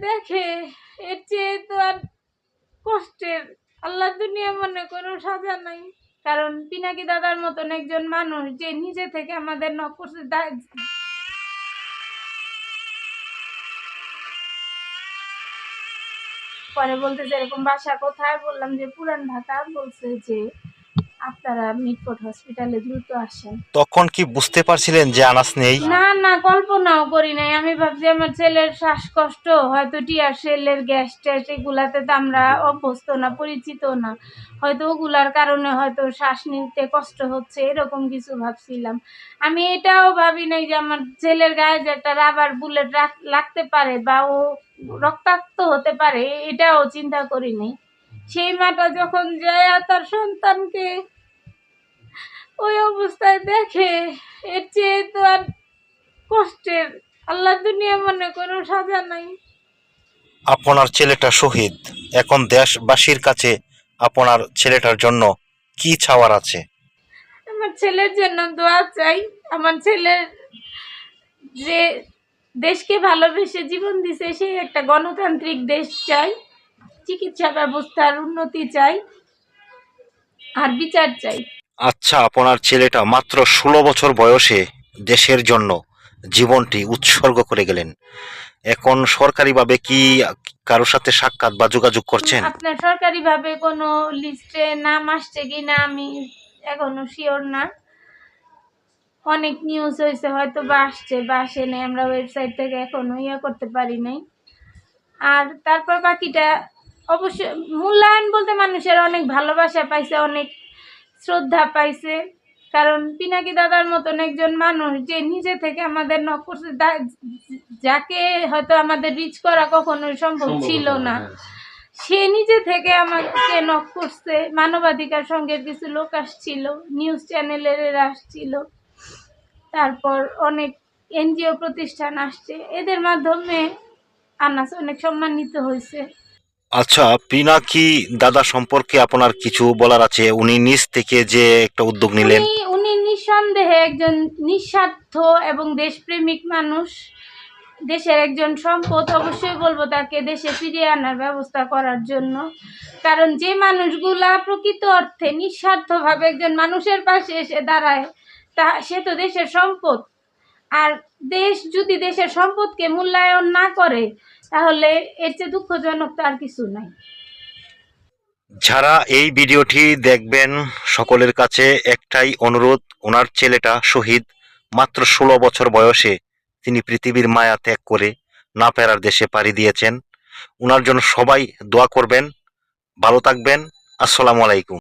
দেখে এর চেয়ে তো আর কষ্টের। আল্লাহ দুনিয়া মনে কোনো সাজা নাই। কারণ পিনাকি দাদার মতন একজন মানুষ যে নিজে থেকে আমাদের নক করছে পরে বলতেছে, এরকম বাসা কোথায়? বললাম যে, পুরান ঢাকা। বলছে যে আপনারা মিটফোর্ট হসপিটালে দ্রুত আসেন। তখন কি বুঝতে পারছিলেন যে আনাস নেই? না না কল্পনাও করি নাই। আমি ভাবছি আমার ছেলের শ্বাসকষ্ট হয়তো টিয়ার সেলের গ্যাস ট্যাস এগুলাতে তো আমরা অভ্যস্ত না পরিচিত না। হয়তো ওগুলার কারণে হয়তো শ্বাস নিতে কষ্ট হচ্ছে এরকম কিছু ভাবছিলাম। আমি এটাও ভাবি নাই যে আমার ছেলের গায়ে যে একটা রাবার বুলেট লাগতে পারে বা ও রক্তাক্ত হতে পারে এটাও চিন্তা করি নাই। সেই মাটা যখন যায় তার সন্তানকে ওই অবস্থায় দেখে এর চেয়ে তো আর কষ্টের। আল্লাহ দুনিয়া মনে কোনো সাজা নাই। আপনার ছেলেটা শহীদ। এখন দেশবাসীর কাছে আপনার ছেলেটার জন্য কি চাওয়ার আছে? আমার ছেলের জন্য দোয়া চাই। আমার ছেলের যে দেশকে ভালোবেসে জীবন দিছে সেই একটা গণতান্ত্রিক দেশ চাই। চিকিৎসা ব্যবস্থার উন্নতি চাই। আর বিচার চাই। আচ্ছা আপনার ছেলেটা মাত্র ষোলো বছর বয়সে দেশের জন্য জীবনটি উৎসর্গ করে গেলেন। এখন সরকারিভাবে কি কারোর সাথে সাক্ষাৎ বা যোগাযোগ করছেন? আপনার সরকারিভাবে কোনো লিস্টে নাম আসছে কি না আমি এখনও শিওর না। অনেক নিউজ হয়েছে, হয়তো বা আসছে, বা আসে নাই, আমরা ওয়েবসাইট থেকে এখনও ইয়ে করতে পারি নাই। আর তারপর বাকিটা অবশ্যই মূল্যায়ন বলতে মানুষের অনেক ভালোবাসা পাইছে, অনেক শ্রদ্ধা পাইছে। কারণ পিনাকি দাদার মতন একজন মানুষ যে নিজে থেকে আমাদের নক করছে যাকে হয়তো আমাদের রিচ করা কখনোই সম্ভব ছিল না সে নিজে থেকে আমাকে নক করছে। মানবাধিকার সঙ্গে কিছু লোক আসছিল নিউজ চ্যানেলের আসছিল। তারপর অনেক এনজিও প্রতিষ্ঠান আসছে। এদের মাধ্যমে আনাস অনেক সম্মানিত হয়েছে। আচ্ছা পিনাকি দাদা সম্পর্কে আপনার কিছু বলার আছে? উনি নিজ থেকে যে একটা উদ্যোগ নিলেন। উনি নিঃসন্দেহে একজন নিঃস্বার্থ এবং দেশপ্রেমিক মানুষ। দেশের একজন সম্পদ অবশ্যই বলব তাকে দেশে ফিরিয়ে আনার ব্যবস্থা করার জন্য। কারণ যে মানুষগুলা প্রকৃত অর্থে নিঃস্বার্থভাবে একজন মানুষের পাশে এসে দাঁড়ায় তা সে তো দেশের সম্পদ। আর দেশ যদি দেশের সম্পদকে মূল্যায়ন না করে, তাহলে এর চেয়ে দুঃখজনক তো আর কিছু নাই। যারা এই ভিডিওটি দেখবেন, সকলের কাছে একটাই অনুরোধ, ওনার ছেলেটা শহীদ, মাত্র ষোলো বছর বয়সে তিনি পৃথিবীর মায়া ত্যাগ করে না ফেরার দেশে পাড়ি দিয়েছেন। ওনার জন্য সবাই দোয়া করবেন, ভালো থাকবেন, আসসালামু আলাইকুম।